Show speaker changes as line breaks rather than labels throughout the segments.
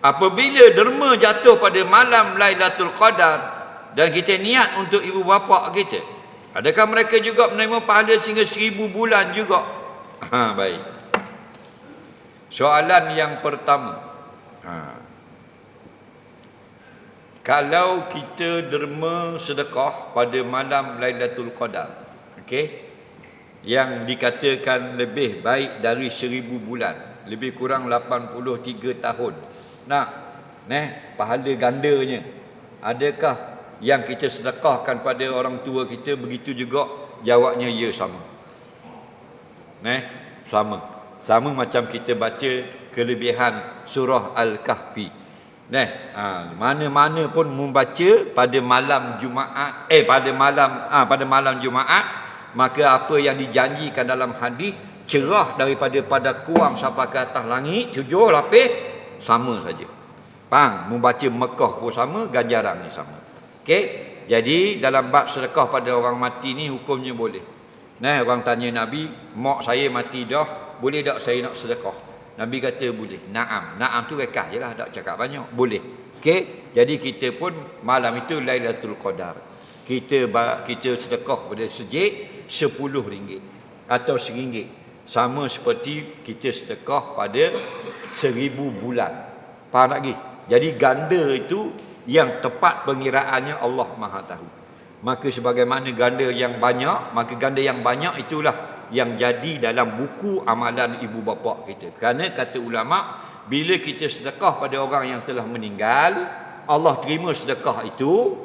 apabila derma jatuh pada malam Lailatul Qadar dan kita niat untuk ibu bapa kita adakah mereka juga menerima pahala sehingga seribu bulan juga? Ha baik. Soalan yang pertama. Ha. Kalau kita derma sedekah pada malam Lailatul Qadar okey yang dikatakan lebih baik dari seribu bulan lebih kurang 83 tahun nak neh pahala gandanya. Adakah yang kita sedekahkan pada orang tua kita begitu juga jawabnya ya sama. Neh sama. Sama macam kita baca kelebihan surah al-kahfi. Nah, ha, mana-mana pun membaca pada malam Jumaat, eh pada malam ha, pada malam Jumaat, maka apa yang dijanjikan dalam hadis cerah daripada pada kuang sampai ke atas langit tujuh lapis sama saja. Faham? Membaca Mekah pun sama, ganjaran ni sama. Okey? Jadi dalam bab sedekah pada orang mati ni hukumnya boleh. Nah, orang tanya Nabi, mak saya mati dah, boleh tak saya nak sedekah? Nabi kata boleh. Naam. Naam tu rekah je lah. Tak cakap banyak. Boleh. Okey. Jadi kita pun malam itu Lailatul Qadar. Kita kita sedekah pada sejik sepuluh ringgit. Atau seringgit. Sama seperti kita sedekah pada seribu bulan. Faham lagi? Jadi ganda itu yang tepat pengiraannya Allah Maha Tahu. Maka sebagaimana ganda yang banyak, maka ganda yang banyak itulah yang jadi dalam buku amalan ibu bapa kita. Kerana kata ulama, bila kita sedekah pada orang yang telah meninggal, Allah terima sedekah itu,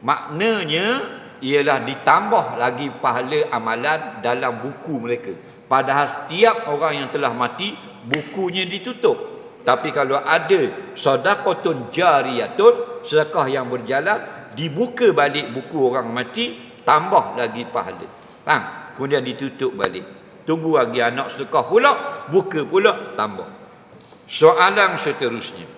maknanya ialah ditambah lagi pahala amalan dalam buku mereka. Padahal setiap orang yang telah mati, bukunya ditutup. Tapi kalau ada sedekatun jariyatun, sedekah yang berjalan, dibuka balik buku orang mati, tambah lagi pahala. Faham? kemudian ditutup balik tunggu lagi anak sedekah pula buka pula tambah soalan seterusnya